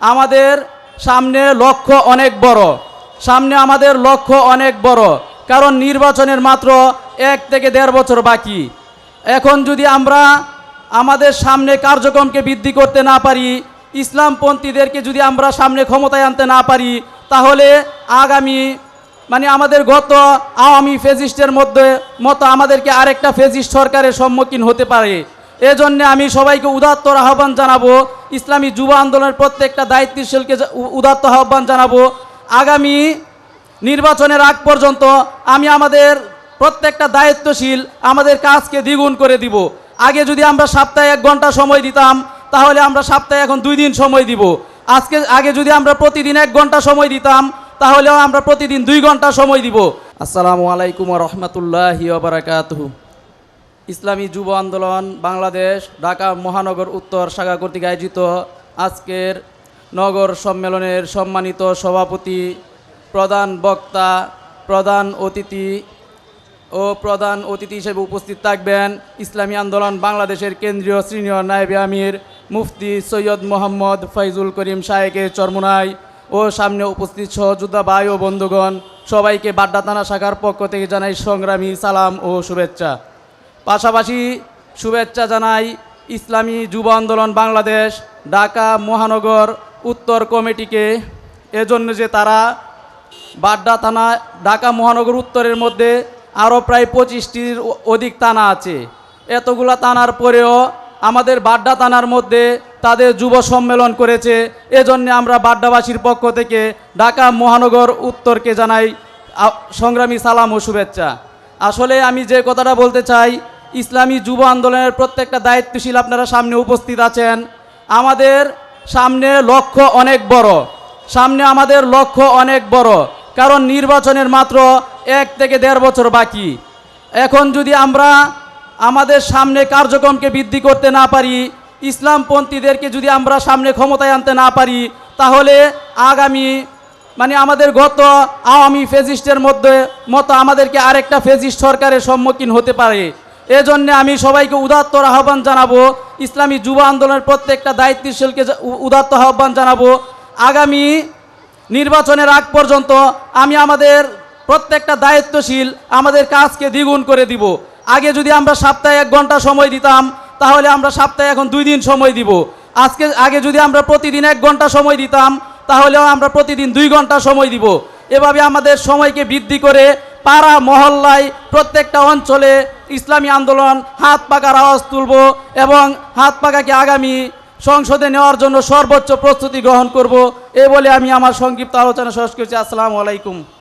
আমাদের সামনে লক্ষ্য অনেক বড়। সামনে আমাদের লক্ষ্য অনেক বড়। কারণ নির্বাচনের মাত্র এক থেকে দেড় বছর বাকি। এখন যদি আমরা আমাদের সামনে কার্যক্রমকে বৃদ্ধি করতে না পারি, ইসলামপন্থীদেরকে যদি আমরা সামনে ক্ষমতায় আনতে না পারি, তাহলে আগামী মানে আমাদের গত আওয়ামী ফেজিস্টের মধ্যে মতো আমাদেরকে আরেকটা ফেজিস্ট সরকারের সম্মুখীন হতে পারে। এজন্য আমি সবাইকে উদাত্তর আহ্বান জানাব। ইসলামী যুব আন্দোলনের প্রত্যেকটা দায়িত্বশীলকে উদাত্ত আহ্বান জানাব। আগামী নির্বাচনের আগ পর্যন্ত আমি আমাদের প্রত্যেকটা দায়িত্বশীল আমাদের কাজকে দ্বিগুণ করে দিব। আগে যদি আমরা সপ্তাহে এক ঘণ্টা সময় দিতাম, তাহলে আমরা সপ্তাহে এখন দুই দিন সময় দিব। আজকে, আগে যদি আমরা প্রতিদিন এক ঘণ্টা সময় দিতাম, তাহলেও আমরা প্রতিদিন দুই ঘণ্টা সময় দিব। আসসালামু আলাইকুম রহমতুল্লাহ বারাকাতুহু। ইসলামী যুব আন্দোলন বাংলাদেশ, ঢাকা মহানগর উত্তর শাখা কর্তৃক আয়োজিত আজকের নগর সম্মেলনের সম্মানিত সভাপতি, প্রধান বক্তা, প্রধান অতিথি ও প্রধান অতিথি হিসেবে উপস্থিত থাকবেন ইসলামী আন্দোলন বাংলাদেশের কেন্দ্রীয় সিনিয়র নায়েব আমির, মুফতি সৈয়দ মোহাম্মদ ফাইজুল করিম শাহেকের চরমুনাই ও সামনে উপস্থিত সহযোদ্ধা ভাই ও বন্ধুগণ, সবাইকে বাড্ডা থানা শাখার পক্ষ থেকে জানাই সংগ্রামী সালাম ও শুভেচ্ছা। পাশাপাশি শুভেচ্ছা জানাই ইসলামী যুব আন্দোলন বাংলাদেশ, ঢাকা মহানগর উত্তর কমিটিকে। এজন্য যে তারা বাড্ডা থানা, ঢাকা মহানগর উত্তরের মধ্যে আরও প্রায় পঁচিশটির অধিক থানা আছে। এতগুলা থানার পরেও আমাদের বাড্ডা থানার মধ্যে তাদের যুব সম্মেলন করেছে। এজন্য আমরা বাড্ডাবাসীর পক্ষ থেকে ঢাকা মহানগর উত্তরকে জানাই সংগ্রামী সালাম ও শুভেচ্ছা। আসলে আমি যে কথাটা বলতে চাই ইসলামী যুব আন্দোলনের প্রত্যেকটা দায়িত্বশীল আপনারা সামনে উপস্থিত আছেন। আমাদের সামনে লক্ষ্য অনেক বড়। সামনে আমাদের লক্ষ্য অনেক বড়। কারণ নির্বাচনের মাত্র এক থেকে দেড় বছর বাকি। এখন যদি আমরা আমাদের সামনে কার্যক্রমকে বৃদ্ধি করতে না পারি, ইসলামপন্থীদেরকে যদি আমরা সামনে ক্ষমতায় আনতে না পারি, তাহলে আগামী মানে আমাদের গত আওয়ামী ফেজিস্টের মধ্যে মতো আমাদেরকে আরেকটা ফেজিস্ট সরকারের সম্মুখীন হতে পারে। এজন্য আমি সবাইকে উদাত্তর আহ্বান জানাব, ইসলামী যুব আন্দোলনের প্রত্যেকটা দায়িত্বশীলকে উদাত্ত আহ্বান জানাব। আগামী নির্বাচনের আগ পর্যন্ত আমি আমাদের প্রত্যেকটা দায়িত্বশীল আমাদের কাজকে দ্বিগুণ করে দিব। আগে যদি আমরা সপ্তাহে এক ঘণ্টা সময় দিতাম, তাহলে আমরা সপ্তাহে এখন দুই দিন সময় দিব। আজকে, আগে যদি আমরা প্রতিদিন এক ঘণ্টা সময় দিতাম, তাহলেও আমরা প্রতিদিন দুই ঘণ্টা সময় দিব। এভাবে আমাদের সময়কে বৃদ্ধি করে পাড়া মহল্লায় প্রত্যেকটা অঞ্চলে ইসলামী আন্দোলন হাত পাকার আওয়াজ তুলব এবং হাত পাকাকে আগামী সংসদে নেওয়ার জন্য সর্বোচ্চ প্রস্তুতি গ্রহণ করব। এ বলে আমি আমার সংক্ষিপ্ত আলোচনা শেষ করছি। আসসালামু আলাইকুম।